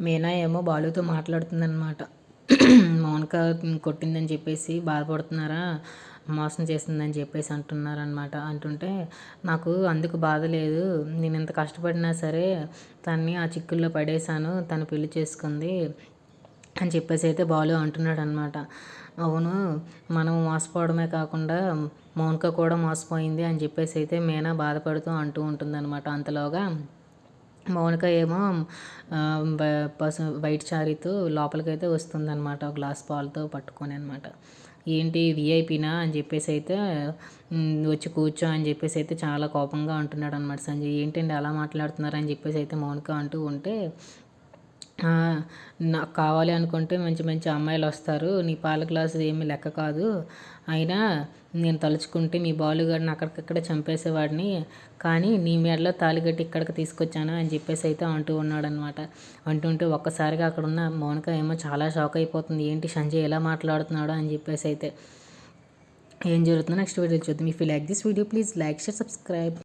మీనా ఏమో బాలుతో మాట్లాడుతుందన్నమాట. మౌనిక కొట్టిందని చెప్పేసి బాధపడుతున్నారా? మోసం చేసిందని చెప్పేసి అంటున్నారనమాట అంటుంటే నాకు అందుకు బాధ లేదు. నేను ఇంత కష్టపడినా సరే తన్ని ఆ చిక్కుల్లో పడేశాను. తను పెళ్ళి చేసుకుంది అని చెప్పేసి అయితే బాలు అంటున్నాడు అనమాట అవును మనం మోసపోవడమే కాకుండా మౌనిక కూడా మోసపోయింది అని చెప్పేసి అయితే మీనా బాధపడుతూ అంటూ ఉంటుందన్నమాట. అంతలోగా మౌనిక ఏమో పసు వైట్ చారీతో లోపలికైతే వస్తుందన్నమాట ఒక గ్లాస్ పాలతో పట్టుకొని అనమాట ఏంటి విఐపీనా అని చెప్పేసి అయితే వచ్చి కూర్చో అని చెప్పేసి అయితే చాలా కోపంగా అంటున్నాడు అనమాట సంజయ్. ఏంటండి అలా మాట్లాడుతున్నారు అని చెప్పేసి అయితే మౌనిక అంటూ ఉంటే నాకు కావాలి అనుకుంటే మంచి మంచి అమ్మాయిలు వస్తారు. నీ పాల గ్లాసు ఏమీ లెక్క కాదు. అయినా నేను తలుచుకుంటే నీ బాలుగాడిని అక్కడికక్కడ చంపేసేవాడిని. కానీ నీ మెడలో తాలిగట్టి ఇక్కడికి తీసుకొచ్చాను అని చెప్పేసి అయితే అంటూ ఉన్నాడనమాట అంటుంటే ఒక్కసారిగా అక్కడ ఉన్న మౌనిక ఏమో చాలా షాక్ అయిపోతుంది. ఏంటి సంజయ్ ఎలా మాట్లాడుతున్నాడో అని చెప్పేసి అయితే. ఏం జరుగుతుందో నెక్స్ట్ వీడియో చూద్దాం. If you like this video please like share subscribe